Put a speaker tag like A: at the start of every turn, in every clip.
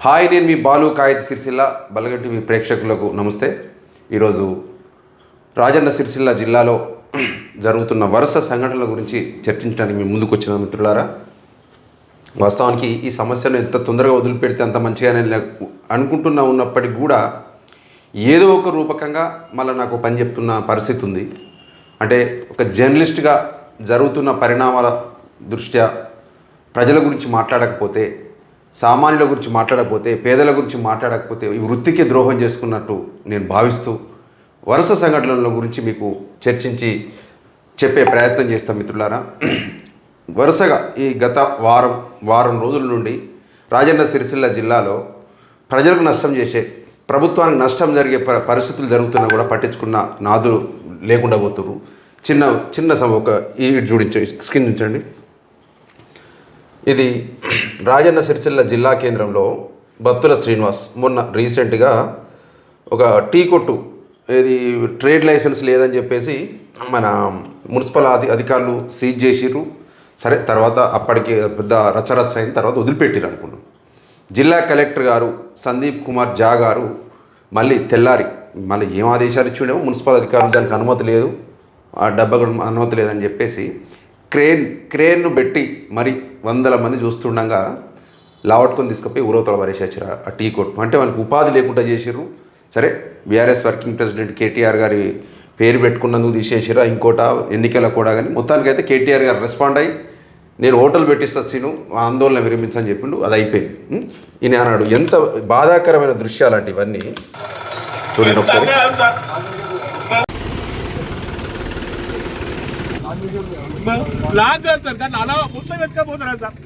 A: Hi నేను మీ బాలు కాగిత సిరిసిల్ల. బలగట్టి మీ ప్రేక్షకులకు నమస్తే. ఈరోజు రాజన్న సిరిసిల్ల జిల్లాలో జరుగుతున్న వరుస సంఘటనల గురించి చర్చించడానికి మేము ముందుకు వచ్చిన మిత్రులారా వాస్తవానికి ఈ సమస్యను ఎంత తొందరగా వదిలిపెడితే అంత మంచిగానే లే- అనుకుంటున్నా ఉన్నప్పటికీ కూడా ఏదో ఒక రూపకంగా మళ్ళీ నాకు పని చెప్తున్న పరిస్థితి ఉంది. అంటే ఒక జర్నలిస్ట్గా జరుగుతున్న పరిణామాల దృష్ట్యా ప్రజల గురించి మాట్లాడకపోతే సామాన్యుల గురించి మాట్లాడకపోతే పేదల గురించి మాట్లాడకపోతే ఈ వృత్తికి ద్రోహం చేసుకున్నట్టు నేను భావిస్తూ వరుస సంఘటనల గురించి మీకు చర్చించి చెప్పే ప్రయత్నం చేస్తాం మిత్రులారా. వరుసగా ఈ గత వారం వారం రోజుల నుండి రాజన్న సిరిసిల్ల జిల్లాలో ప్రజలకు నష్టం చేసే ప్రభుత్వానికి నష్టం జరిగే పరిస్థితులు జరుగుతున్నా కూడా పట్టించుకున్న నాదులు లేకుండా పోతున్నారు చిన్న చిన్న సమ ఒక ఈ చూడించండి స్క్రీన్ ఉంచండి ఇది రాజన్న సిరిసిల్ల జిల్లా కేంద్రంలో బత్తుల శ్రీనివాస్ మొన్న రీసెంట్గా ఒక టీ కొట్టు ఇది ట్రేడ్ లైసెన్స్ లేదని చెప్పేసి మన మున్సిపల్ అధి అధికారులు సీజ్ చేసిర్రు. సరే తర్వాత అప్పటికి పెద్ద రచ్చరచ్చ అయిన తర్వాత వదిలిపెట్టిరు అనుకున్నాం జిల్లా కలెక్టర్ గారు సందీప్ కుమార్ జా గారు మళ్ళీ తెల్లారి మళ్ళీ ఏం ఆదేశాలు ఇచ్చిండేమో మున్సిపల్ అధికారులు దానికి అనుమతి లేదు. ఆ డబ్బా కూడా అనుమతి లేదని చెప్పేసి క్రేన్ క్రేన్ను పెట్టి మరి వందల మంది చూస్తుండగా లావట్కొని తీసుకుపోయి ఊరవతల పరేసి ఆ టీ కొట్టు అంటే వాళ్ళకి ఉపాధి లేకుండా చేసిర్రు. సరే బీఆర్ఎస్ వర్కింగ్ ప్రెసిడెంట్ కేటీఆర్ గారి పేరు పెట్టుకున్నందుకు తీసేసిరా ఇంకోట ఎన్నికల కూడా. కానీ మొత్తానికైతే కేటీఆర్ గారు రెస్పాండ్ అయ్యి నేను హోటల్ పెట్టిస్తా సీను ఆందోళన విరమించని చెప్పిండు. అది అయిపోయింది. ఈయన అన్నాడు ఎంత బాధాకరమైన దృశ్యాలు అంటే ఇవన్నీ చూడండి ఒకసారి.
B: లాగ్ సార్ కానీ అలా మొత్తం ఎత్తుకపోతారా సార్?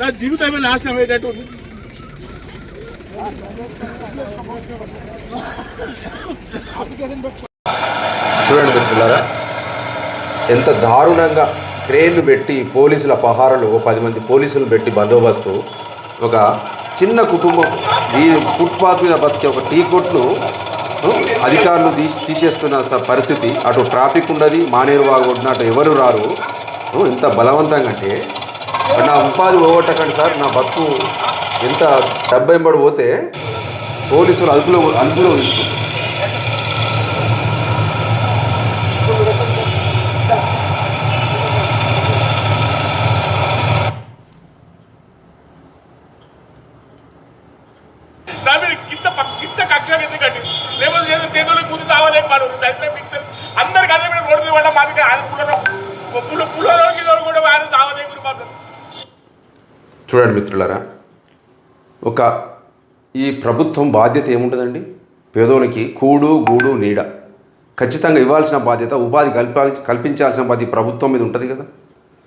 B: నా జీవితమే నాశనం అయ్యేటట్టు ఉంది.
A: చూడండి మిత్రులారా ఎంత దారుణంగా క్రేన్లు పెట్టి పోలీసుల పహారలు పది మంది పోలీసులు పెట్టి బందోబస్తు ఒక చిన్న కుటుంబం ఈ ఫుట్పాత్ మీద బతికే ఒక టీ కొట్టును అధికారులు తీసి తీసేస్తున్న పరిస్థితి అటు ట్రాఫిక్ ఉండదు మానేరు వాగుంటున్న అటు ఎవరు రారు. ఇంత ఎంత బలవంతంగా అంటే నా ఉపాధి పోగొట్టకండి సార్ నా బతుకు ఎంత డెబ్బై పోతే పోలీసులు అదుపులో అదుపులో ఉంచుకుంటారు
B: నా మీద ఇంత పక్- ఇంత కక్ష ఎందుకండి లేకపోతే ఏదో తేదోళ్ళకి ముందు చావలేకపోయాడు దర్శనం మీకు అందరికి అదే మీద రోడ్డు మీద పడ్డా మా మీద ఆయన పుల్ల పుల్ల పుల్లలోకి కూడా ఆయన చావలేకుడు మాత్రం
A: చూడండి మిత్రులారా ఒక ఈ ప్రభుత్వం బాధ్యత ఏముంటుందండి? పేదోనికి కూడు గూడు నీడ. ఖచ్చితంగా ఇవ్వాల్సిన బాధ్యత ఉపాధి కల్ప కల్పించాల్సిన బాధ్యత ప్రభుత్వం మీద ఉంటుంది కదా?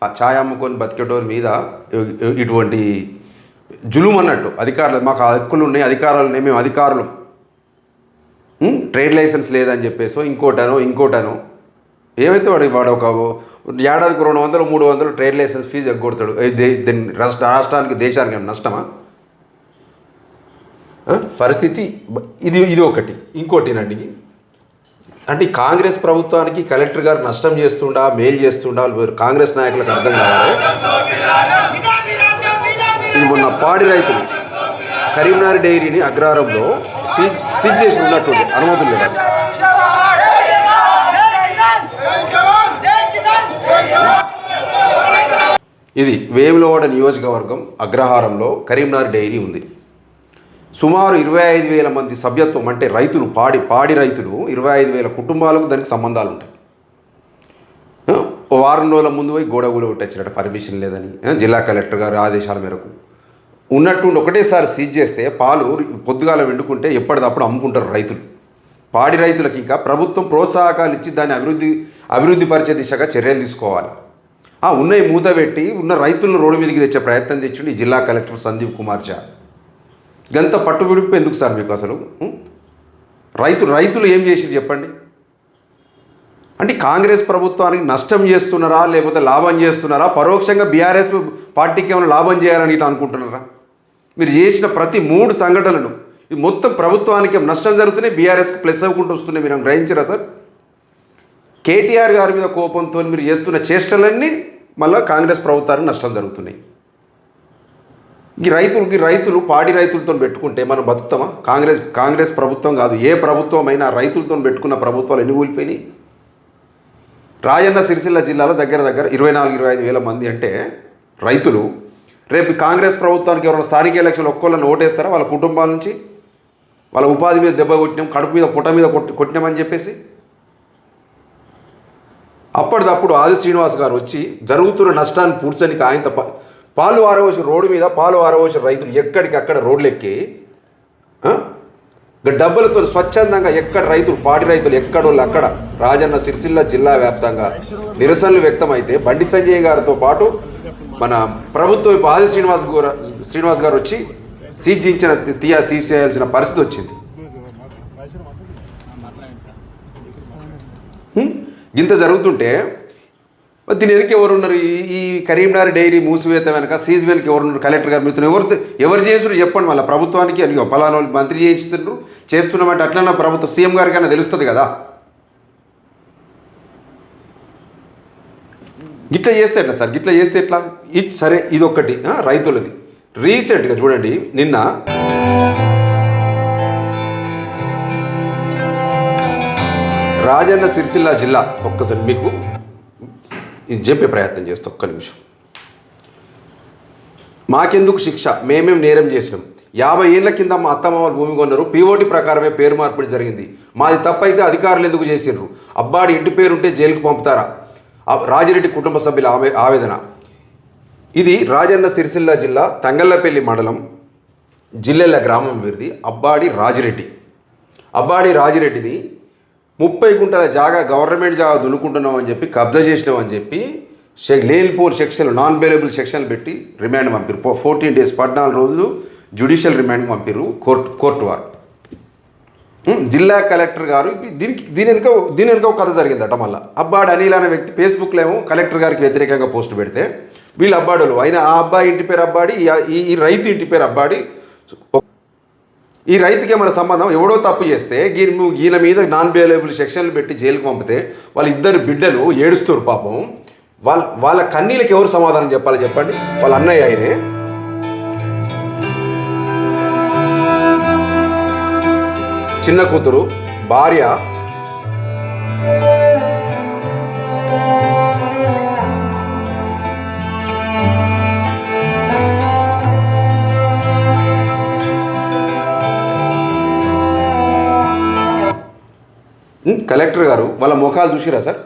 A: ఆ ఛాయ్ అమ్ముకొని బతికేటోరి మీద ఇటువంటి జులుం అన్నట్టు అధికారులు మాకు ఆ హక్కులు ఉన్నాయి అధికారాలు ఉన్నాయి మేము అధికారులు. ట్రేడ్ లైసెన్స్ లేదని చెప్పేసో ఇంకోటనో ఇంకోటనో ఏమైతే వాడు వాడు ఒక ఏడాదికి రెండు వందలు మూడు వందలు ట్రేడ్ లైసెన్స్ ఫీజు ఎగ్గొడతాడు. దీన్ని రాష్ట్ర రాష్ట్రానికి దేశానికి నష్టమా? పరిస్థితి ఇది ఇది ఒకటి. ఇంకోటినండి అంటే కాంగ్రెస్ ప్రభుత్వానికి కలెక్టర్ గారు నష్టం చేస్తుండా మేలు చేస్తుండా కాంగ్రెస్ నాయకులకు అర్థం కావాలి ఇది మొన్న పాడి రైతులు. కరీంనగర్ డైరీని అగ్రహారంలో సీజ్ సీజ్ చేసి ఉన్నట్టుండే అనుమతులు లేవు? ఇది వేములవాడ నియోజకవర్గం అగ్రహారంలో కరీంనగర్ డైరీ ఉంది. సుమారు ఇరవై ఐదు వేల మంది సభ్యత్వం అంటే రైతులు పాడి పాడి రైతులు ఇరవై ఐదు వేల కుటుంబాలకు దానికి సంబంధాలు ఉంటాయి. వారం రోజుల ముందు పోయి గోడ గూడ కొట్టొచ్చినట్టు పర్మిషన్ లేదని. జిల్లా కలెక్టర్ గారు ఆదేశాల మేరకు. ఉన్నట్టుండి ఒకటేసారి సీజ్ చేస్తే పాలు పొద్దుగాల వెండుకుంటే ఎప్పటిదప్పుడు అమ్ముకుంటారు రైతులు. పాడి రైతులకు ఇంకా ప్రభుత్వం ప్రోత్సాహకాలు ఇచ్చి దాన్ని అభివృద్ధి అభివృద్ధి పరిచే దిశగా చర్యలు తీసుకోవాలి. ఆ ఉన్నవి మూత పెట్టి ఉన్న రైతులను రోడ్డు మీదకి తెచ్చే ప్రయత్నం తెచ్చిండు ఈ జిల్లా కలెక్టర్ సందీప్ కుమార్ ఝా. గంత పట్టు ఎందుకు సార్ మీకు అసలు? రైతు రైతులు ఏం చేసింది చెప్పండి? అంటే కాంగ్రెస్ ప్రభుత్వానికి నష్టం చేస్తున్నారా లేకపోతే లాభం చేస్తున్నారా? పరోక్షంగా బీఆర్ఎస్ పార్టీకి ఏమైనా లాభం చేయాలని ఇట్లా అనుకుంటున్నారా? మీరు చేసిన ప్రతి మూడు సంఘటనలు ఇది మొత్తం ప్రభుత్వానికి నష్టం జరుగుతున్నాయి బీఆర్ఎస్కి ప్లస్ అవ్వకుండా వస్తున్నాయి మీరు గ్రహించరా సార్? కేటీఆర్ గారి మీద కోపంతో మీరు చేస్తున్న చేష్టలన్నీ మళ్ళీ కాంగ్రెస్ ప్రభుత్వానికి నష్టం జరుగుతున్నాయి. ఈ రైతులకి రైతులు పాడి రైతులతో పెట్టుకుంటే మనం బతుకుతామా? కాంగ్రెస్ కాంగ్రెస్ ప్రభుత్వం కాదు ఏ ప్రభుత్వం అయినా రైతులతో పెట్టుకున్న ప్రభుత్వాలు ఎన్ని కూలిపోయినాయి? రాజన్న సిరిసిల్ల జిల్లాలో దగ్గర దగ్గర ఇరవై నాలుగు ఇరవై ఐదు వేల మంది అంటే రైతులు రేపు కాంగ్రెస్ ప్రభుత్వానికి ఎవరైనా స్థానిక ఎలక్షన్లు ఒక్కోళ్ళని ఓటేస్తారా? వాళ్ళ కుటుంబాల నుంచి? వాళ్ళ ఉపాధి మీద దెబ్బ కొట్టినాం కడుపు మీద పుట్ట మీద కొట్టి కొట్టినామని చెప్పేసి? అప్పటిదప్పుడు ఆది శ్రీనివాస్ గారు వచ్చి జరుగుతున్న నష్టాన్ని పూడ్చనికి ఆయన పాలు ఆరవోసి రోడ్డు మీద పాలు ఆరవోసి రైతులు ఎక్కడికక్కడ రోడ్లు ఎక్కి ఆ? ఇక డబ్బులతో స్వచ్ఛందంగా ఎక్కడ రైతులు పాడి రైతులు ఎక్కడోళ్ళు అక్కడ రాజన్న సిరిసిల్ల జిల్లా వ్యాప్తంగా నిరసనలు వ్యక్తమైతే బండి సంజయ్ గారితో పాటు మన ప్రభుత్వ వైపు ఆది శ్రీనివాస్ గారు శ్రీనివాస్ గారు వచ్చి సీజించిన తీయ తీసేయాల్సిన పరిస్థితి వచ్చింది? ఇంత జరుగుతుంటే దీని వెనక ఎవరు ఉన్నారు ఈ కరీంనగర్ డైరీ మూసివేత వెనక సీజ్ వెనక ఎవరు ఉన్నారు కలెక్టర్ గారు మిత్రులు. ఎవరు ఎవరు చేస్తున్నారు చెప్పండి మళ్ళీ? ప్రభుత్వానికి అని పలానా వాళ్ళు మంత్రి చేయిస్తున్నారు. చేస్తున్నామంటే అట్లన్నా ప్రభుత్వం. సీఎం గారికైనా తెలుస్తుంది కదా? గిట్లా చేస్తే ఎట్లా సార్? గిట్ల చేస్తే ఎట్లా? ఇట్ సరే ఇదొక్కటి ఆ, రైతులది. రీసెంట్గా చూడండి నిన్న రాజన్న సిరిసిల్ల జిల్లా ఒక్కసారి మీకు ఇది చెప్పే ప్రయత్నం చేస్తా ఒక్క నిమిషం. మాకెందుకు శిక్ష? మేమేం నేరం చేసినాం యాభై ఏళ్ళ కింద మా అత్తమ్మ భూమి కొన్నారు. పీఓటీ ప్రకారమే పేరు మార్పిడి జరిగింది. మాది తప్పైతే అధికారులు ఎందుకు చేసిండ్రు? అబ్బాడి ఇంటి పేరుంటే జైలుకు పంపుతారా? రాజిరెడ్డి కుటుంబ సభ్యుల ఆవే ఆవేదన. ఇది రాజన్న సిరిసిల్ల జిల్లా తంగళ్ళపల్లి మండలం జిల్లెల గ్రామం వీరిది. అబ్బాడి రాజిరెడ్డి. అబ్బాడి రాజిరెడ్డిని ముప్పై గుంటల జాగా గవర్నమెంట్ జాగా దున్నుకుంటున్నాం అని చెప్పి కబ్జా చేసినాం అని చెప్పి లేనిపోని సెక్షన్లు నాన్ బెయిలబుల్ సెక్షన్లు పెట్టి రిమాండ్ పంపిరు ఫోర్టీన్ డేస్ పద్నాలుగు రోజులు జ్యుడిషియల్ రిమాండ్ పంపారు కోర్టు కోర్టు వారు. జిల్లా కలెక్టర్ గారు దీనికి దీని వెనుక దీని వెనుక ఒక కథ జరిగిందట మళ్ళీ. అబ్బాడు అనిల్ అనే వ్యక్తి ఫేస్బుక్లో ఏమో కలెక్టర్ గారికి వ్యతిరేకంగా పోస్ట్ పెడితే వీళ్ళు అబ్బాడులు అయినా ఆ అబ్బాయి ఇంటి పేరు అబ్బాడి ఈ- ఈ రైతు ఇంటి పేరు అబ్బాడి ఈ రైతుకి ఏమైనా సంబంధం? ఎవడో తప్పు చేస్తే గీ నువ్వు ఈయన మీద నాన్ బేలబుల్ సెక్షన్లు పెట్టి జైలుకు పంపితే వాళ్ళ ఇద్దరు బిడ్డలు ఏడుస్తారు పాపం. వాళ్ళ వాళ్ళ కన్నీళ్ళకి ఎవరు సమాధానం చెప్పాలి చెప్పండి? వాళ్ళ అన్నయ్య ఆయనే. చిన్న కూతురు భార్య. కలెక్టర్ గారు వాళ్ళ ముఖాలు చూసిరా సార్?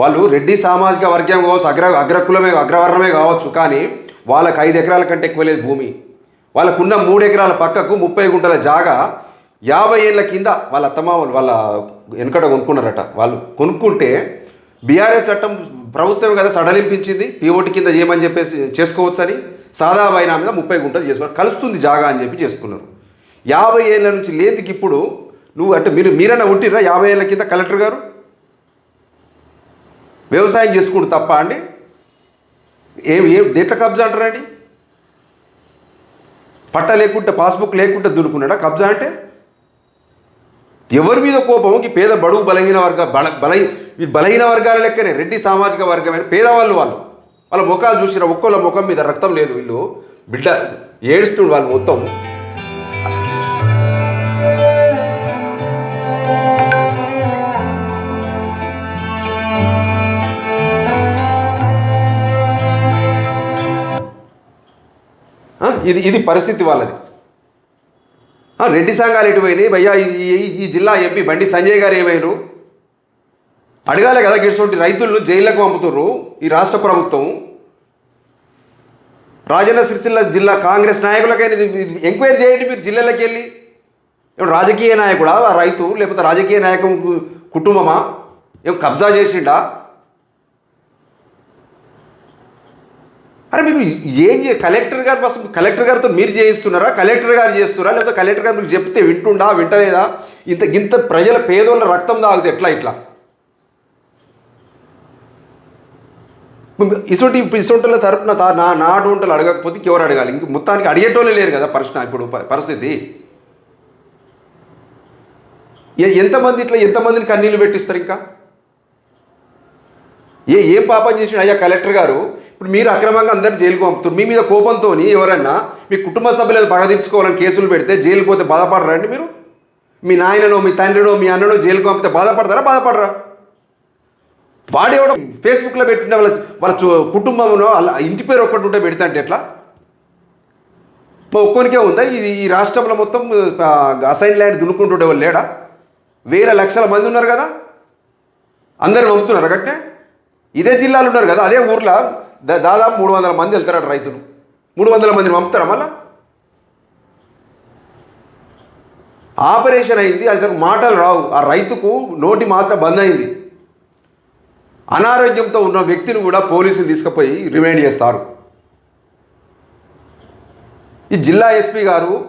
A: వాళ్ళు రెడ్డి సామాజిక వర్గం కావచ్చు అగ్ర అగ్రకులమే అగ్రవర్ణమే కావచ్చు కానీ వాళ్ళకి ఐదు ఎకరాల కంటే ఎక్కువ లేదు భూమి. వాళ్ళకున్న మూడు ఎకరాల పక్కకు ముప్పై గుంటల జాగా యాభై ఏళ్ళ కింద వాళ్ళ అత్తమ్మ వాళ్ళ వెనుకట కొనుక్కున్నారట వాళ్ళు. కొనుక్కుంటే బీఆర్ఎస్ చట్టం ప్రభుత్వం కదా సడలింపించింది పీఓటి కింద చేయమని చెప్పేసి చేసుకోవచ్చని సాదా బైనా మీద ముప్పై గుంటలు చేసుకున్నారు కలుస్తుంది జాగా అని చెప్పి చేసుకున్నారు. యాభై ఏళ్ళ నుంచి లేతికి ఇప్పుడు నువ్వు అంటే మీరు మీరైనా ఉంటిరా యాభై ఏళ్ళ కింద కలెక్టర్ గారు? వ్యవసాయం చేసుకుంటూ తప్ప అండి? ఏం ఏం దేంట్లో కబ్జా అంటారండి పట్ట లేకుంటే పాస్బుక్ లేకుంటే దున్నుకున్నాడా కబ్జా అంటే? ఎవరి మీద కోపం? ఈ పేద బడుగు బలహీన వర్గ బల బలహీ బలహీన వర్గాల లెక్కనే రెడ్డి సామాజిక వర్గమైన పేదవాళ్ళు వాళ్ళు. వాళ్ళ ముఖాలు చూసిన ఒక్కొల్ల ముఖం మీద రక్తం లేదు వీళ్ళు. బిడ్డ ఏడుస్తుడు వాళ్ళు మొత్తం. ఇది ఇది పరిస్థితి వాళ్ళది. రెడ్డి సంఘాలు ఎటు పోయినాయి? భయ్యా ఈ- ఈ- జిల్లా ఎంపీ బండి సంజయ్ గారు ఏమైనరు అడగాలి కదా గిడిసోటి రైతులను జైళ్ళకు పంపుతుర్రు ఈ రాష్ట్ర ప్రభుత్వం. రాజన్న సిరిసిల్ల జిల్లా కాంగ్రెస్ నాయకులకైనా ఇది- ఎంక్వైరీ చేయండి మీరు జిల్లాలకు వెళ్ళి. రాజకీయ నాయకుడా రైతు లేకపోతే రాజకీయ నాయకం కుటుంబమా? ఏం కబ్జా చేసిండా? అరే మీరు ఏం చే కలెక్టర్ గారు అసలు కలెక్టర్ గారితో మీరు చేయిస్తున్నారా? కలెక్టర్ గారు చేస్తున్నారా? లేకపోతే కలెక్టర్ గారు మీకు చెప్తే వింటుండా వింటలేదా? ఇంత ఇంత ప్రజల పేదోళ్ళ రక్తం తాగుతుంది ఎట్లా ఇట్లా? ఇసొంటి ఇసొంటల తరపున నా నా అటువంటిలు అడగకపోతే ఇంకెవరు అడగాలి? ఇంక మొత్తానికి అడిగేటోళ్ళే లేరు కదా ప్రశ్న ఇప్పుడు పరిస్థితి. ఎంతమంది ఇట్లా ఎంతమందిని కన్నీళ్ళు పెట్టిస్తారు ఇంకా? ఏ ఏం పాపం చేసిన అయ్యా కలెక్టర్ గారు ఇప్పుడు మీరు అక్రమంగా అందరు జైలుకు పంపుతారు. మీ మీద కోపంతో ఎవరైనా మీ కుటుంబ సభ్యులు పగ తీర్చుకోవాలని కేసులు పెడితే జైలుకి పోతే బాధపడరండి మీరు? మీ నాయననో మీ తండ్రినో మీ అన్ననో జైలుకు పంపితే బాధపడతారా? బాధపడరా? వాడేవాడు ఫేస్బుక్లో పెట్టిన వాళ్ళ వాళ్ళ కుటుంబంలో అలా ఇంటి పేరు ఒక్కటి ఉంటే పెడితే అంటే ఎట్లా? మా ఒక్కొనికే ఉందా? ఇది ఈ రాష్ట్రంలో మొత్తం అసైన్ ల్యాండ్ దున్నుకుంటుండే వాళ్ళు లేడా? వేల లక్షల మంది ఉన్నారు కదా? అందరు పంపుతున్నారు? కట్టే? ఇదే జిల్లాలో ఉన్నారు కదా? అదే ఊర్లో? దాదాపు మూడు వందల మంది వెళ్తారట రైతులు. మూడు వందల మందిని పంపుతారా మళ్ళా? ఆపరేషన్ అయింది అతనికి మాటలు రావు. ఆ రైతుకు నోటి మాత్రం బంద్ అయింది. అనారోగ్యంతో ఉన్న వ్యక్తిని కూడా పోలీసులు తీసుకుపోయి రిమైండ్ చేస్తారు. ఈ జిల్లా ఎస్పీ గారు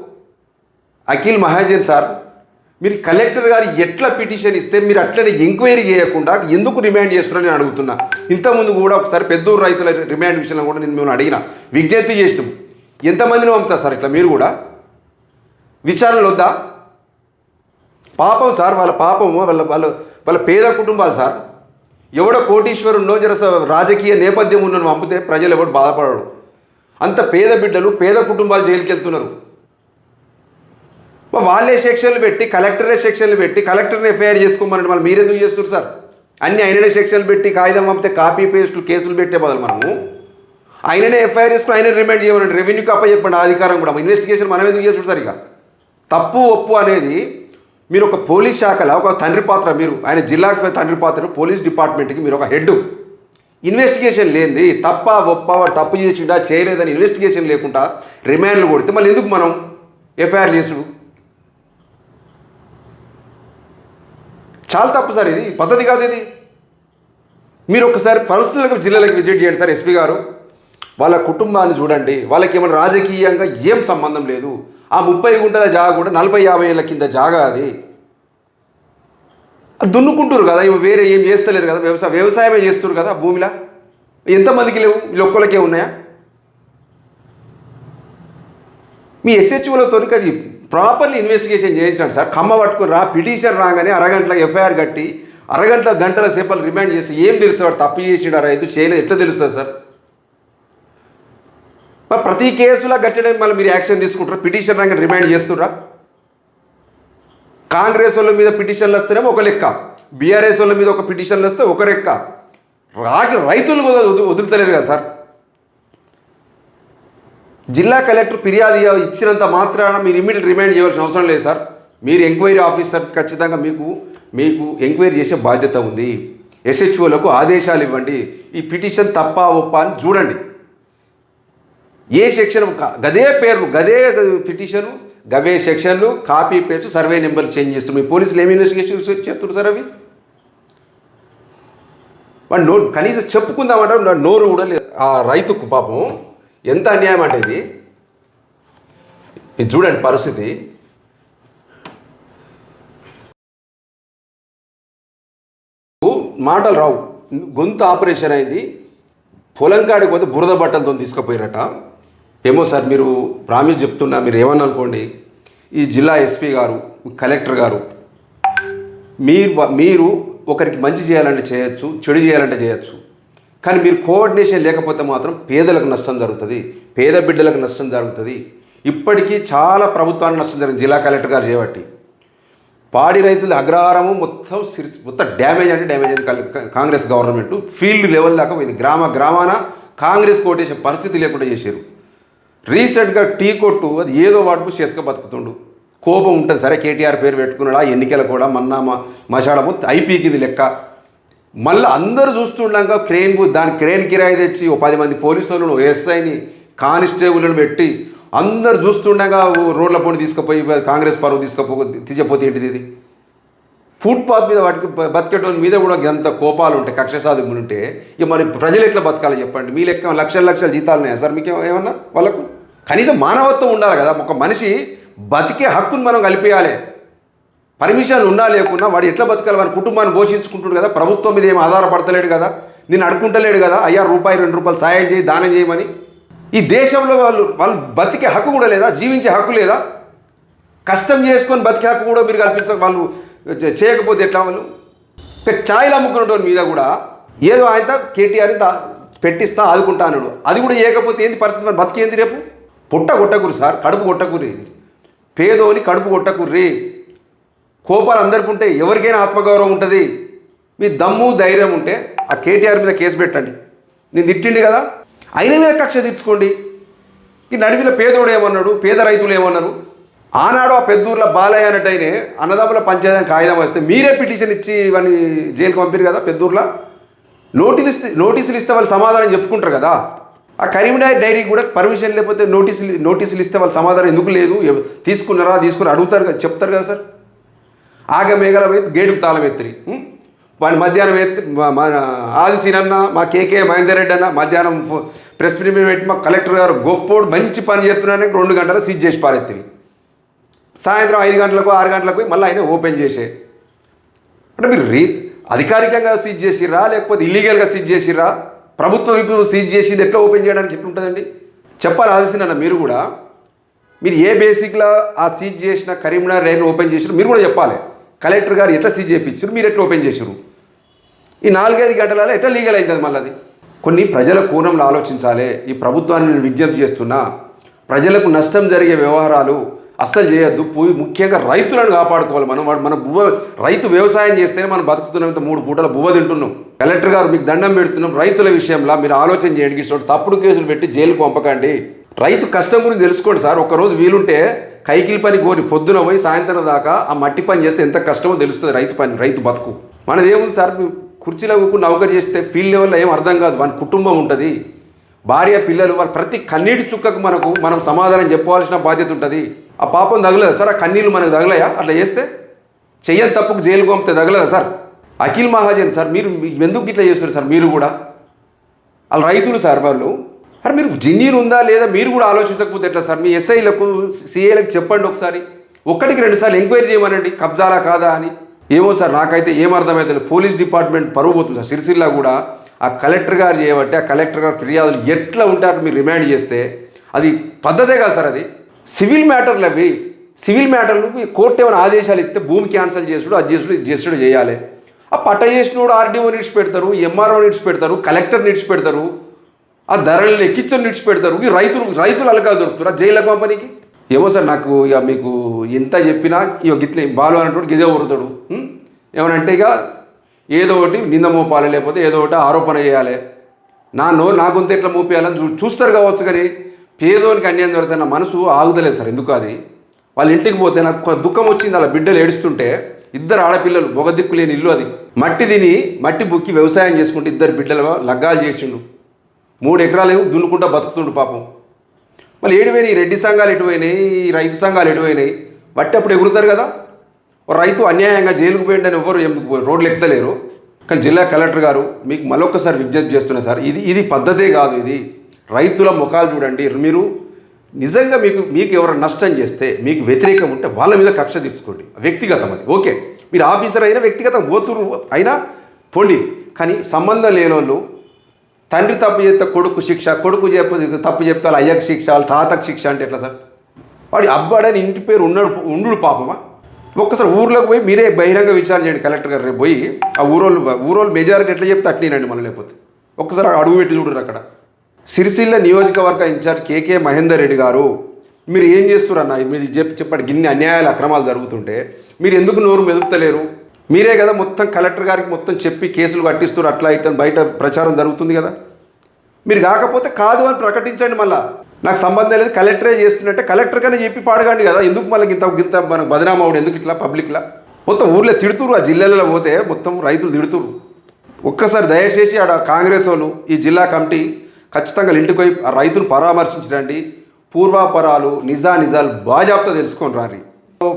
A: అఖిల్ మహాజన్ సార్ మీరు కలెక్టర్ గారు ఎట్లా పిటిషన్ ఇస్తే మీరు అట్లనే ఎంక్వైరీ చేయకుండా ఎందుకు రిమాండ్ చేస్తున్నారని నేను అడుగుతున్నా. ఇంతకుముందు కూడా ఒకసారి పెద్దూరు రైతుల రిమాండ్ విషయంలో కూడా నేను మిమ్మల్ని అడిగిన. విజ్ఞప్తి చేసినాం. ఎంతమందిని పంపుతారు సార్ ఇట్లా మీరు కూడా? విచారణలు వద్దా? పాపం సార్ వాళ్ళ పాపం వాళ్ళ వాళ్ళ వాళ్ళ పేద కుటుంబాలు సార్. ఎవడో కోటీశ్వరున్నో జర రాజకీయ నేపథ్యం ఉన్న పంపితే ప్రజలు ఎవడు బాధపడడు అంత పేద బిడ్డలు పేద కుటుంబాలు జైలుకి వెళ్తున్నారు వాళ్ళే సెక్షన్లు పెట్టి కలెక్టరే సెక్షన్లు పెట్టి కలెక్టర్ని ఎఫ్ఐఆర్ చేసుకోమని మళ్ళీ మీరెందుకు చేస్తున్నారు సార్? అన్ని ఆయననే సెక్షన్లు పెట్టి కాగితం పంపితే కాపీ పేస్టులు కేసులు పెట్టే బదులు మనము ఆయననే ఎఫ్ఐఆర్ చేసుకుని ఆయన రిమైండ్ చేయమని రెవెన్యూకి అప్ప చెప్పండి అధికారం కూడా. ఇన్వెస్టిగేషన్ మనం ఎందుకు చేస్తున్నారు సార్ ఇక? తప్పు ఒప్పు అనేది మీరు ఒక పోలీస్ శాఖలో ఒక తండ్రి పాత్ర మీరు ఆయన జిల్లాకు తండ్రి పాత్ర పోలీస్ డిపార్ట్మెంట్కి మీరు ఒక హెడ్ ఇన్వెస్టిగేషన్ లేనిది తప్ప ఒప్ప వాడు తప్పు చేసిండా చేయలేదని ఇన్వెస్టిగేషన్ లేకుండా రిమాండ్లు కొడితే మళ్ళీ ఎందుకు మనం ఎఫ్ఐఆర్ చేసుడు? చాలా తప్పు సార్ ఇది. పద్ధతి కాదు ఇది. మీరు ఒకసారి పర్సనల్గా జిల్లాలకు విజిట్ చేయండి సార్ ఎస్పీ గారు. వాళ్ళ కుటుంబాన్ని చూడండి. వాళ్ళకి ఏమైనా రాజకీయంగా ఏం సంబంధం లేదు. ఆ ముప్పై గుంటల జాగా కూడా నలభై యాభై ఏళ్ళ కింద జాగా అది. దున్నుకుంటారు కదా. ఇవి వేరే ఏం చేస్తలేరు కదా. వ్యవసాయ వ్యవసాయమే చేస్తారు కదా భూమిలా. భూమిలో ఎంతమందికి లేవు? వీళ్ళు ఒక్కొక్కలకే ఉన్నాయా? మీ ఎస్హెచ్ఓలో తొలికది ప్రాపర్లీ ఇన్వెస్టిగేషన్ చేయించండి సార్. కమ్మ పట్టుకుని రా పిటిషన్ రాగానే అరగంటల ఎఫ్ఐఆర్ కట్టి అరగంట గంటల సేపలు రిమాండ్ చేసి ఏం తెలుసు వాడు తప్పు చేసిడా రైతు చేయలేదు ఎట్లా తెలుస్తుంది సార్? మరి ప్రతి కేసులో కట్టడానికి మళ్ళీ మీరు యాక్షన్ తీసుకుంటారా? పిటిషన్ రాగానే రిమాండ్ చేస్తుర్రా? కాంగ్రెస్ వాళ్ళ మీద పిటిషన్లు వస్తేనేమో ఒక లెక్క. బీఆర్ఎస్ వాళ్ళ మీద ఒక పిటిషన్లు వస్తే ఒక లెక్క. రాకి రైతులు కూడా వదులుతలేరు కదా సార్. జిల్లా కలెక్టర్ ఫిర్యాదు ఇచ్చినంత మాత్రాన మీరు ఇమీడియట్ రిమైండ్ చేయవలసిన అవసరం లేదు సార్. మీరు ఎంక్వైరీ ఆఫీసర్ ఖచ్చితంగా మీకు మీకు ఎంక్వైరీ చేసే బాధ్యత ఉంది. ఎస్హెచ్ఓలకు ఆదేశాలు ఇవ్వండి. ఈ పిటిషన్ తప్ప ఒప్ప అని చూడండి. ఏ సెక్షన్ గదే పేర్లు గదే పిటిషన్ గవే సెక్షన్లు copy paste survey number change చేస్తున్నారు మీ పోలీసులు ఏమి ఇన్వెస్టిగేషన్ చేస్తున్నారు సార్ అవి? వాడు నోరు కనీసం చెప్పుకుందామంటే నోరు కూడా లేదు ఆ రైతుకు పాపం ఎంత అన్యాయం అంటే ఇది? ఇది చూడండి పరిస్థితి. మాటలు రావు. గొంతు ఆపరేషన్ అయింది. పొలం కాడికి పోతే బురద బట్టలతో తీసుకుపోయినట ఏమో సార్ మీరు ప్రామిస్ చెప్తున్నా మీరు ఏమన్నా అనుకోండి. ఈ జిల్లా ఎస్పీ గారు కలెక్టర్ గారు మీరు మీరు ఒకరికి మంచి చేయాలంటే చేయొచ్చు చెడు చేయాలంటే చేయొచ్చు. కానీ మీరు కోఆర్డినేషన్ లేకపోతే మాత్రం పేదలకు నష్టం జరుగుతుంది పేద బిడ్డలకు నష్టం జరుగుతుంది. ఇప్పటికీ చాలా ప్రభుత్వానికి నష్టం జరిగింది జిల్లా కలెక్టర్ గారు చేయబట్టి పాడి రైతుల అగ్రహారము మొత్తం సిరి మొత్తం డ్యామేజ్ అంటే డ్యామేజ్ అయింది కాంగ్రెస్ గవర్నమెంట్. ఫీల్డ్ లెవెల్ దాకా పోయింది గ్రామ గ్రామాన కాంగ్రెస్ కోటేసే పరిస్థితి లేకుండా చేశారు. రీసెంట్గా టీ కొట్టు అది ఏదో వాడుపు చేసుక బతుకుతుండు. కోపం ఉంటుంది సరే కేటీఆర్ పేరు పెట్టుకున్నాడా ఎన్నికలు కూడా మన్నా మ- మషాడము ఐపీకింది లెక్క. మళ్ళీ అందరూ చూస్తుండగా క్రేన్ దాని క్రేన్ కిరాయి తెచ్చి ఓ పది మంది పోలీసులను ఎస్ఐని కానిస్టేబుల్ని పెట్టి అందరు చూస్తుండగా రోడ్ల పొడి తీసుకుపోయి కాంగ్రెస్ పరువు తీసుకుపో తీసిపోతే ఏంటిది ఇది? ఫుట్పాత్ మీద వాటికి బతికేటోని మీద కూడా ఎంత కోపాలు ఉంటాయి కక్ష సాధకులు ఉంటే ఇక మరి ప్రజలు ఎట్లా బతకాలి చెప్పండి. మీ లెక్క లక్షల లక్షల జీతాలు ఉన్నాయా సార్ మీకు ఏమన్నా? వాళ్ళకు? కనీసం మానవత్వం ఉండాలి కదా. ఒక మనిషి బతికే హక్కును మనం కలిపేయాలి. పర్మిషన్ ఉన్నా లేకున్నా వాడు ఎట్లా బతకాలి? వాడి కుటుంబాన్ని పోషించుకుంటున్నాడు కదా? ప్రభుత్వం మీద ఏమి ఆధారపడతలేడు కదా? నేను అడుకుంటలేడు కదా? అయ్యా రూపాయి రెండు రూపాయలు సాయం చేయి దానం చేయమని. ఈ దేశంలో వాళ్ళు వాళ్ళు బతికే హక్కు కూడా లేదా? జీవించే హక్కు లేదా? కష్టం చేసుకొని బతికే హక్కు కూడా మీరు కల్పించ వాళ్ళు చేయకపోతే ఎట్లా వాళ్ళు? ఇంకా ఛాయలు అమ్ముకునేటోని మీద కూడా ఏదో ఆయన కేటీఆర్ పెట్టిస్తా ఆదుకుంటా అన్నాడు. అది కూడా ఏకపోతే ఏంది పరిస్థితి? మరి బతికేంది రేపు? పుట్ట కొట్టకురు సార్ కడుపు కొట్టకురి పేదోని కడుపు కొట్టకుర్రి. కోపాలు అందరికీ ఉంటే ఎవరికైనా ఆత్మగౌరవం ఉంటుంది. మీ దమ్ము ధైర్యం ఉంటే ఆ కేటీఆర్ మీద కేసు పెట్టండి. నేను తిట్టిండి కదా? అయిన మీద కక్ష తీర్చుకోండి. ఈ నడిమిన పేదోడు ఏమన్నాడు? పేద రైతులు ఏమన్నారు? ఆనాడు ఆ పెద్దూర్ల బాలయ్య అన్నట్టయినే అన్నదమ్ముల పంచాయతీ కాగితం వస్తే మీరే పిటిషన్ ఇచ్చి ఇవన్నీ జైలుకి పంపారు కదా పెద్దూర్ల? నోటీసులు ఇస్తే నోటీసులు ఇస్తే వాళ్ళు సమాధానం చెప్పుకుంటారు కదా? ఆ కరీంనగర్ డైరీకి కూడా పర్మిషన్ లేకపోతే నోటీసులు నోటీసులు ఇస్తే వాళ్ళు సమాధానం ఎందుకు లేదు? తీసుకున్నారా? తీసుకుని అడుగుతారు కదా చెప్తారు కదా సార్. ఆగ మేఘల పోయి గేటుకు తాళం ఎత్తిరి. వాళ్ళు మధ్యాహ్నం ఎత్తి మా- మా మా కేకే మహేందర్ రెడ్డి అన్న మధ్యాహ్నం ప్రెస్ మీట్ పెట్టి మా కలెక్టర్ గారు గొప్పోడు మంచి పని చేస్తున్నానే రెండు గంటల సీజ్ చేసి పారెత్తివి సాయంత్రం ఐదు గంటలకు ఆరు గంటలకు పోయి మళ్ళీ ఆయన ఓపెన్ చేసే. అంటే మీరు రీ అధికారికంగా సీజ్ చేసిర్రా లేకపోతే ఇల్లీగల్గా సీజ్ చేసిర్రా? ప్రభుత్వం ఇప్పుడు సీజ్ చేసి ఎట్లా ఓపెన్ చేయడానికి ఎట్లుంటుందండి చెప్పాలి ఆల్సిన మీరు కూడా. మీరు ఏ బేసిక్లో ఆ సీజ్ చేసిన కరీంనగర్ రైలు ఓపెన్ చేసినా మీరు కూడా చెప్పాలి. కలెక్టర్ గారు ఎట్లా సీజ్ చేయించారు? మీరు ఎట్లా ఓపెన్ చేశారు? ఈ నాలుగైదు గంటలలో ఎట్లా లీగల్ అవుతుంది మళ్ళీ అది కొన్ని ప్రజల కోణంలో ఆలోచించాలి. ఈ ప్రభుత్వాన్ని నేను విజ్ఞప్తి చేస్తున్నా. ప్రజలకు నష్టం జరిగే వ్యవహారాలు అస్సలు చేయొద్దు. పోయి ముఖ్యంగా రైతులను కాపాడుకోవాలి మనం. వాడు మన బువ్వ రైతు వ్యవసాయం చేస్తేనే మనం బతుకుతున్నాం. ఇంత మూడు పూటల బువ్వ తింటున్నాం. కలెక్టర్ గారు మీకు దండం పెడుతున్నాం. రైతుల విషయంలో మీరు ఆలోచన చేయండి. తప్పుడు కేసులు పెట్టి జైలుకు పంపకండి. రైతు కష్టం గురించి తెలుసుకోండి సార్. ఒకరోజు వీలుంటే కైకిలి పని కోరి పొద్దున పోయి సాయంత్రం దాకా ఆ మట్టి పని చేస్తే ఎంత కష్టమో తెలుస్తుంది రైతు పని రైతు బతుకు. మనది ఏముంది సార్? కుర్చీలో కూర్చుని నౌకరు చేస్తే ఫీల్డ్ లెవెల్లో ఏం అర్థం కాదు. మన కుటుంబం ఉంటుంది. భార్య పిల్లలు వాళ్ళ ప్రతి కన్నీటి చుక్కకు మనకు మనం సమాధానం చెప్పవలసిన బాధ్యత ఉంటుంది. ఆ పాపం తగలదా సార్? ఆ కన్నీళ్ళు మనకు తగలయా? అట్లా చేస్తే? చెయ్యని తప్పుకు జైలు పంపితే తగలదా సార్? అఖిల్ మహాజన్ సార్ మీరు మీ- ఎందుకు ఇట్లా చేస్తారు సార్? మీరు కూడా? వాళ్ళు రైతులు సార్ వాళ్ళు. అరే మీరు జిన్నీరు ఉందా లేదా మీరు కూడా ఆలోచించకపోతే ఎట్లా సార్? మీ ఎస్ఐలకు సిఐలకు చెప్పండి ఒకసారి. ఒక్కటికి రెండు సార్లు ఎంక్వైరీ చేయమనండి. కబ్జాలా కాదా అని. ఏమో సార్ నాకైతే ఏం అర్థమవుతుంది పోలీస్ డిపార్ట్మెంట్ పరువు పోతుంది సార్. సిరిసిల్ల కూడా ఆ కలెక్టర్ గారు చేయబట్టి ఆ కలెక్టర్ గారు ఫిర్యాదులు ఎట్లా ఉంటారో మీరు రిమాండ్ చేస్తే అది పద్ధతే కాదు సార్ అది. సివిల్ మ్యాటర్లు అవి. సివిల్ మ్యాటర్లు కోర్టు ఏమైనా ఆదేశాలు ఇస్తే భూమి క్యాన్సిల్ చేసుడు అది చేసుడు చేసుడు చేయాలి. ఆ పట్ట చేసినోడు ఆర్డీఓ నిడిచి పెడతారు ఎంఆర్ఓ నిడిచి పెడతారు కలెక్టర్ నిడిచి పెడతారు. ఆ ధరలను ఎక్కించని నిడిచిపెడతారు ఈ రైతులు రైతులు అలగా దొరుకుతారు. జైల కంపెనీకి ఏమో సార్ నాకు ఇక మీకు ఎంత చెప్పినా ఇక గిట్లే బాలు అనేటువంటి గిదే ఊరుతాడు. ఉం? ఏమనంటే ఇక ఏదో ఒకటి నింద మోపాలి లేకపోతే ఏదో ఒకటి ఆరోపణ చేయాలి. నా నో నా గొంతు ఎట్లా మోపేయాలని చూ- చూస్తారు కావచ్చు కానీ పేదోనికి అన్యాయం జరుగుతున్న నా మనసు ఆగుదలేదు సార్. ఎందుకు అది? వాళ్ళ ఇంటికి పోతే నాకు దుఃఖం వచ్చింది. అలా బిడ్డలు ఏడుస్తుంటే ఇద్దరు ఆడపిల్లలు మొగ దిక్కు లేని ఇల్లు అది. మట్టి తిని మట్టి బుక్కి వ్యవసాయం చేసుకుంటే ఇద్దరు బిడ్డలు లగ్గాలు చేసిండు. మూడు ఎకరాలు దున్నుకుంటా బతుకుతుండు పాపం. మళ్ళీ ఏడిపోయినాయి రెడ్డి సంఘాలు ఎటుపోయినాయి ఈ రైతు సంఘాలు ఎటుపోయినాయి బట్టి అప్పుడు ఎగురుతారు కదా. ఓ రైతు అన్యాయంగా జైలుకు పోయిండని ఎవరు ఎందుకు పోయి- రోడ్లు ఎక్కుతలేరు కానీ జిల్లా కలెక్టర్ గారు మీకు మరొకసారి విజ్ఞప్తి చేస్తున్నా సార్ ఇది ఇది పద్ధతే కాదు ఇది. రైతుల ముఖాలు చూడండి. మీరు నిజంగా మీకు మీకు ఎవరు నష్టం చేస్తే మీకు వ్యతిరేకం ఉంటే వాళ్ళ మీద కక్ష తీర్చుకోండి. వ్యక్తిగతం అది. ఓకే. మీరు ఆఫీసర్ అయినా వ్యక్తిగతం పోతురు అయినా పోండి. కానీ సంబంధం లేని వాళ్ళు తండ్రి తప్పు చేస్తే కొడుకు శిక్ష కొడుకు చెప్ప తప్పు చెప్తే వాళ్ళ అయ్యకు శిక్ష వాళ్ళ తాతకు శిక్ష అంటే ఎట్లా సార్? వాడి అబ్బాడని ఇంటి పేరు ఉన్నాడు ఉండు పాపమా? ఒక్కసారి ఊర్లోకి పోయి మీరే బహిరంగ విచారణ చేయండి కలెక్టర్ గారు రేపు పోయి ఆ ఊరోళ్ళు ఊరోళ్ళు మెజారిటీ ఎట్లా చెప్తే అట్లేనండి మళ్ళీ లేకపోతే. ఒక్కసారి అడుగు పెట్టి చూడరు అక్కడ. సిరిసిల్ల నియోజకవర్గ ఇన్ఛార్జ్ కేకే మహేందర్ రెడ్డి గారు మీరు ఏం చేస్తున్నారన్న మీరు చెప్పి చెప్పండి గిన్ని అన్యాయాలు అక్రమాలు జరుగుతుంటే మీరు ఎందుకు నోరు మెదుపుతలేరు? మీరే కదా మొత్తం కలెక్టర్ గారికి మొత్తం చెప్పి కేసులు కట్టిస్తారు అట్లా ఇట్లా బయట ప్రచారం జరుగుతుంది కదా. మీరు కాకపోతే కాదు అని ప్రకటించండి మళ్ళా. నాకు సంబంధం లేదు కలెక్టరే చేస్తున్నట్టే కలెక్టర్ కన్నా చెప్పి పాడగండి కదా. ఎందుకు మళ్ళీ ఇంత గింత మనకు బదనామవుడు ఎందుకు ఇట్లా పబ్లిక్లా? మొత్తం ఊర్లో తిడుతురు ఆ జిల్లాలలో పోతే మొత్తం రైతులు తిడుతురు ఒక్కసారి దయచేసి ఆడ కాంగ్రెస్ వాళ్ళు ఈ జిల్లా కమిటీ ఖచ్చితంగా ఇంటికి పోయి ఆ రైతును పరామర్శించడండి పూర్వాపరాలు నిజా నిజాలు బాజాబ్తా తెలుసుకొని రారి.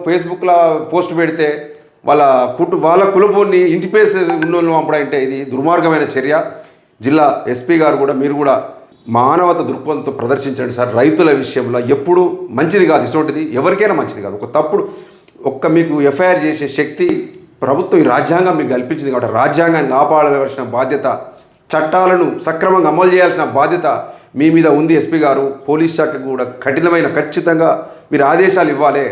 A: ఫేస్బుక్లో పోస్ట్ పెడితే వాళ్ళ కుటు వాళ్ళ కులపోని ఇంటి పేరు ఉన్నోళ్ళు అంటే ఇది దుర్మార్గమైన చర్య. జిల్లా ఎస్పీ గారు కూడా మీరు కూడా మానవత దృక్పథంతో ప్రదర్శించండి సార్. రైతుల విషయంలో ఎప్పుడు మంచిది కాదు. ఇటువంటిది ఎవరికైనా మంచిది కాదు. ఒక తప్పుడు ఒక్క మీకు ఎఫ్ఐఆర్ చేసే శక్తి ప్రభుత్వం ఈ రాజ్యాంగం మీకు కల్పించింది కాబట్టి రాజ్యాంగాన్ని కాపాడవలసిన బాధ్యత చట్టాలను సక్రమంగా అమలు చేయాల్సిన బాధ్యత మీ మీద ఉంది ఎస్పీ గారు. పోలీస్ శాఖకు కూడా కఠినమైన ఖచ్చితంగా మీరు ఆదేశాలు ఇవ్వాలి.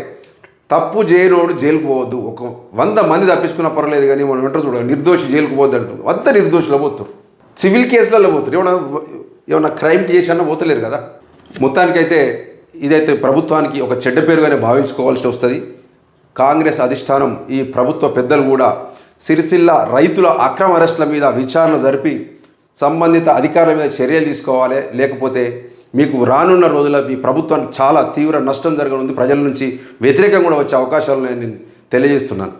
A: తప్పు చేయనోడు జైలుకు పోవద్దు. ఒక వంద మంది తప్పించుకున్న పర్లేదు కానీ మనం వింటారు చూడ నిర్దోషి జైలుకు పోవద్దు అంటారు వంద నిర్దోషులు పోతారు. సివిల్ కేసులలో పోతారు. ఏమన్నా ఏమన్నా క్రైమ్ చేసినా పోతలేరు కదా. మొత్తానికైతే ఇదైతే ప్రభుత్వానికి ఒక చెడ్డ పేరుగానే భావించుకోవాల్సి వస్తుంది. కాంగ్రెస్ అధిష్టానం ఈ ప్రభుత్వ పెద్దలు కూడా సిరిసిల్ల రైతుల అక్రమ అరెస్టుల మీద విచారణ జరిపి సంబంధిత అధికారుల మీద చర్యలు తీసుకోవాలి. లేకపోతే మీకు రానున్న రోజుల్లో మీ ప్రభుత్వానికి చాలా తీవ్ర నష్టం జరగనుంది. ప్రజల నుంచి వ్యతిరేకంగా కూడా వచ్చే అవకాశాలు నేను తెలియజేస్తున్నాను.